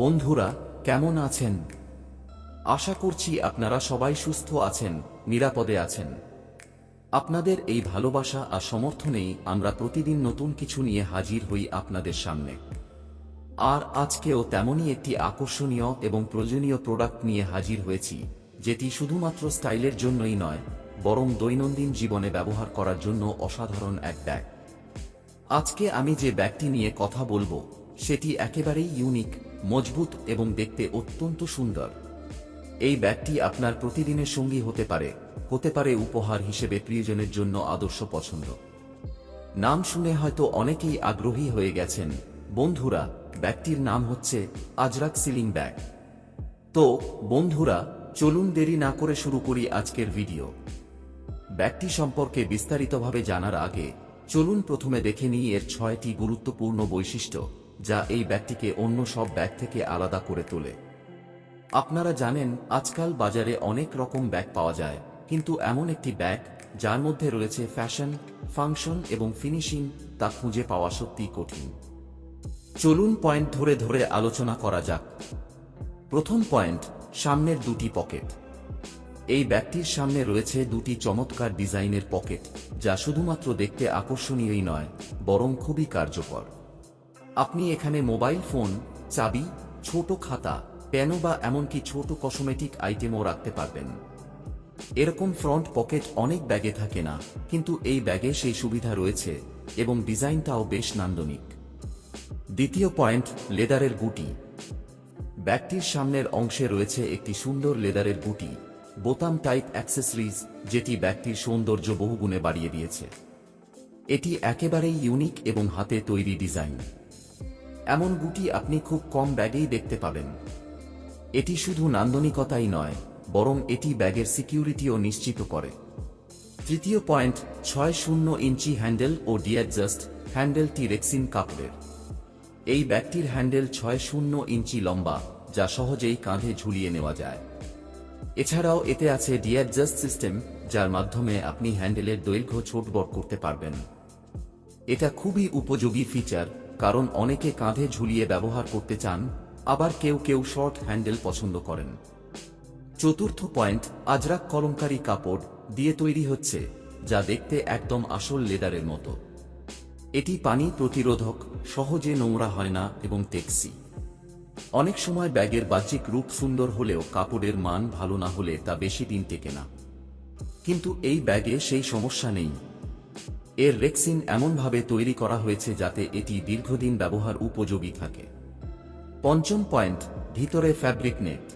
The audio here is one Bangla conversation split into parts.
বন্ধুরা, কেমন আছেন? আশা করছি আপনারা সবাই সুস্থ আছেন, নিরাপদে আছেন। আপনাদের এই ভালোবাসা আর সমর্থনেই আমরা প্রতিদিন নতুন কিছু নিয়ে হাজির হই আপনাদের সামনে। আর আজকেও তেমনই একটি আকর্ষণীয় এবং প্রয়োজনীয় প্রোডাক্ট নিয়ে হাজির হয়েছি, যেটি শুধুমাত্র স্টাইলের জন্যই নয়, বরং দৈনন্দিন জীবনে ব্যবহার করার জন্য অসাধারণ এক ব্যাগ আজকে আমি যে ব্যাগটি নিয়ে কথা বলব, সেটি একেবারেই ইউনিক মজবুত এবং দেখতে অত্যন্ত সুন্দর। এই ব্যাগটি আপনার প্রতিদিনের সঙ্গী হতে পারে হতে পারে উপহার হিসেবে প্রিয়জনের জন্য আদর্শ পছন্দ। নাম শুনে হয়তো অনেকেই আগ্রহী হয়ে গেছেন, বন্ধুরা, ব্যাগটির নাম হচ্ছে আজরাক সিলিং ব্যাগ। তো, বন্ধুরা, চলুন দেরি না করে শুরু করি আজকের ভিডিও। ব্যাগটি সম্পর্কে বিস্তারিতভাবে জানার আগে, চলুন প্রথমে দেখে নিই এর ছয়টি গুরুত্বপূর্ণ বৈশিষ্ট্য। যা এই ব্যাগটিকে অন্য সব ব্যাগ থেকে আলাদা করে তোলে। আপনারা জানেন, আজকাল বাজারে অনেক রকম ব্যাগ পাওয়া যায়, কিন্তু এমন একটি ব্যাগ, যার মধ্যে রয়েছে ফ্যাশন, ফাংশন এবং ফিনিশিং, তা খুঁজে পাওয়া সত্যিই কঠিন। চলুন পয়েন্ট ধরে ধরে আলোচনা করা যাক। প্রথম পয়েন্ট, সামনের দুটি পকেট। এই ব্যাগটির সামনে রয়েছে দুটি চমৎকার ডিজাইনের পকেট, যা শুধুমাত্র দেখতে আকর্ষণীয়ই নয়, বরং খুবই কার্যকর। আপনি এখানে মোবাইল ফোন, চাবি, ছোট খাতা পেনও বা এমনকি ছোট কসমেটিক আইটেমও রাখতে পারবেন। এরকম ফ্রন্ট পকেট অনেক ব্যাগে থাকে না, কিন্তু এই ব্যাগে সেই সুবিধা রয়েছে এবং ডিজাইনটাও বেশ নান্দনিক। দ্বিতীয় পয়েন্ট, লেদারের গুটি। ব্যাগটির সামনের অংশে রয়েছে একটি সুন্দর লেদারের গুটি, বোতাম টাইপ অ্যাক্সেসরিজ, যেটি ব্যাগটির সৌন্দর্য বহুগুণে বাড়িয়ে দিয়েছে। এটি একেবারেই ইউনিক এবং হাতে তৈরি ডিজাইন। এমন গুটি আপনি খুব কম ব্যাগেই দেখতে পাবেন। এটি শুধু নান্দনিকতাই নয়, বরং এটি ব্যাগের সিকিউরিটিও নিশ্চিত করে। তৃতীয় পয়েন্ট, ছয় শূন্য ইঞ্চি হ্যান্ডেল ও ডিঅ্যাডজাস্ট হ্যান্ডেলটি রেক্সিন কাপড়ের। এই ব্যাগটির হ্যান্ডেল ছয় শূন্য ইঞ্চি লম্বা, যা সহজেই কাঁধে ঝুলিয়ে নেওয়া যায়। এছাড়াও এতে আছে ডিঅ্যাডজাস্ট সিস্টেম, যার মাধ্যমে আপনি হ্যান্ডেলের দৈর্ঘ্য ছোট বড় করতে পারবেন। এটা খুবই উপযোগী ফিচার কারণ অনেকে কাঁধে ঝুলিয়ে ব্যবহার করতে চান, আবার কেউ কেউ শর্ট হ্যান্ডেল পছন্দ করেন। চতুর্থ পয়েন্ট, আজরাক কলমকারী কাপড় দিয়ে তৈরি হচ্ছে, যা দেখতে একদম আসল লেদারের মতো। এটি পানি প্রতিরোধক, সহজে নোংরা হয় না এবং টেক্সি। অনেক সময় ব্যাগের বাহ্যিক রূপ সুন্দর হলেও কাপড়ের মান ভালো না হলে তা বেশি দিন টেকে না। কিন্তু এই ব্যাগে সেই সমস্যা নেই। এর রেক্সিন এমনভাবে তৈরি করা হয়েছে যাতে এটি দীর্ঘদিন ব্যবহার উপযোগী থাকে। পঞ্চম পয়েন্ট, ভিতরে ফ্যাব্রিক নেট।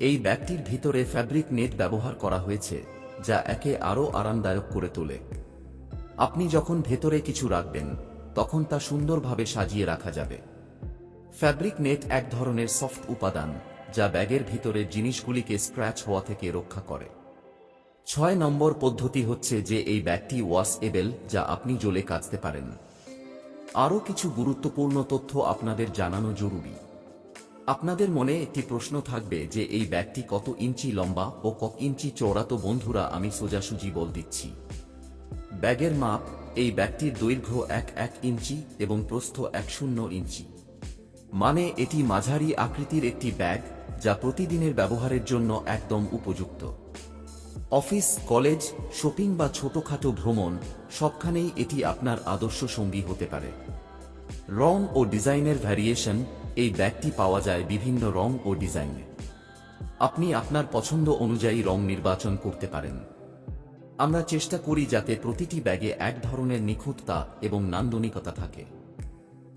এই ব্যাগটির ভিতরে ফ্যাব্রিক নেট ব্যবহার করা হয়েছে, যা একে আরও আরামদায়ক করে তোলে। আপনি যখন ভেতরে কিছু রাখবেন, তখন তা সুন্দরভাবে সাজিয়ে রাখা যাবে। ফ্যাব্রিক নেট এক ধরনের সফট উপাদান, যা ব্যাগের ভিতরের জিনিসগুলিকে স্ক্র্যাচ হওয়া থেকে রক্ষা করে। ছয় নম্বর পদ্ধতি হচ্ছে যে এই ব্যাগটি ওয়াশ এবেল যা আপনি জ্বলে কাচতে পারেন। আরও কিছু গুরুত্বপূর্ণ তথ্য আপনাদের জানানো জরুরি। আপনাদের মনে একটি প্রশ্ন থাকবে যে এই ব্যাগটি কত ইঞ্চি লম্বা ও কত ইঞ্চি চওড়া? তো বন্ধুরা, আমি সোজাসুজি বল দিচ্ছি। ব্যাগের মাপ, এই ব্যাগটির দৈর্ঘ্য এক এক ইঞ্চি এবং প্রস্থ এক শূন্য ইঞ্চি। মানে এটি মাঝারি আকৃতির একটি ব্যাগ, যা প্রতিদিনের ব্যবহারের জন্য একদম উপযুক্ত। অফিস, কলেজ, শপিং বা ছোটখাটো ভ্রমণ, সবখানেই এটি আপনার আদর্শ সঙ্গী হতে পারে। রং ও ডিজাইনের ভ্যারিয়েশন এই ব্যাগটি পাওয়া যায় বিভিন্ন রং ও ডিজাইনে। আপনি আপনার পছন্দ অনুযায়ী রং নির্বাচন করতে পারেন। আমরা চেষ্টা করি যাতে প্রতিটি ব্যাগে এক ধরনের নিখুঁততা এবং নান্দনিকতা থাকে।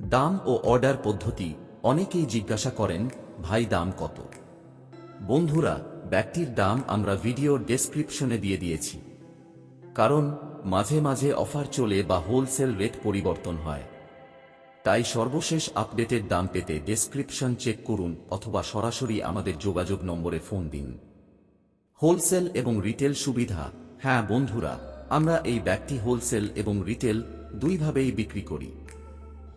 দাম ও অর্ডার পদ্ধতি অনেকেই জিজ্ঞাসা করেন, ভাই, দাম কত? বন্ধুরা ব্যাগটির দাম আমরা ভিডিওর ডেসক্রিপশনে দিয়ে দিয়েছি। কারণ মাঝে মাঝে অফার চলে বা হোলসেল রেট পরিবর্তন হয়। তাই সর্বশেষ আপডেটের দাম পেতে ডেসক্রিপশন চেক করুন অথবা সরাসরি আমাদের যোগাযোগ নম্বরে ফোন দিন। হোলসেল এবং রিটেল সুবিধা। হ্যাঁ বন্ধুরা, আমরা এই ব্যাগটি হোলসেল এবং রিটেল দুইভাবেই বিক্রি করি।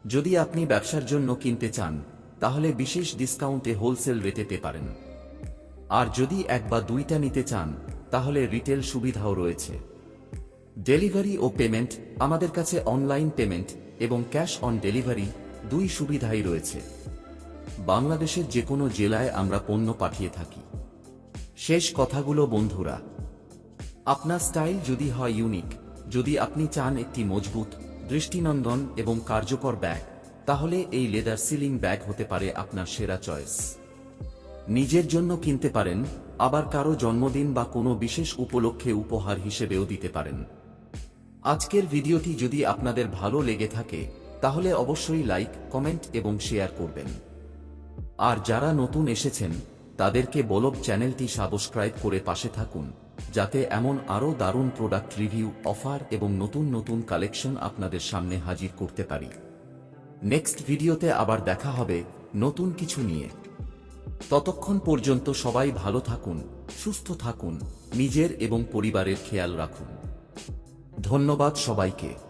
যদি আপনি ব্যবসার জন্য কিনতে চান, তাহলে বিশেষ ডিসকাউন্টে হোলসেল রেটে পারেন। আর যদি এক বা দুইটা নিতে চান, তাহলে রিটেল সুবিধাও রয়েছে। ডেলিভারি ও পেমেন্ট আমাদের কাছে অনলাইন পেমেন্ট এবং ক্যাশ অন ডেলিভারি দুই সুবিধাই রয়েছে। বাংলাদেশের যে কোনো জেলায় আমরা পণ্য পাঠিয়ে থাকি। শেষ কথাগুলো, বন্ধুরা। আপনার স্টাইল যদি হয় ইউনিক, যদি আপনি চান একটি মজবুত, দৃষ্টিনন্দন এবং কার্যকর ব্যাগ, তাহলে এই লেদার সিলিং ব্যাগ হতে পারে আপনার সেরা চয়েস। নিজের জন্য কিনতে পারেন, আবার কারও জন্মদিন বা কোনো বিশেষ উপলক্ষে উপহার হিসেবেও দিতে পারেন। আজকের ভিডিওটি যদি আপনাদের ভালো লেগে থাকে, তাহলে অবশ্যই লাইক, কমেন্ট এবং শেয়ার করবেন। আর যারা নতুন এসেছেন, তাদেরকে বলব চ্যানেলটি সাবস্ক্রাইব করে পাশে থাকুন, যাতে এমন আরও দারুণ প্রোডাক্ট রিভিউ, অফার এবং নতুন নতুন কালেকশন আপনাদের সামনে হাজির করতে পারি। নেক্সট ভিডিওতে আবার দেখা হবে নতুন কিছু নিয়ে। ততক্ষণ পর্যন্ত সবাই ভালো থাকুন সুস্থ থাকুন নিজের এবং পরিবারের খেয়াল রাখুন। ধন্যবাদ সবাইকে।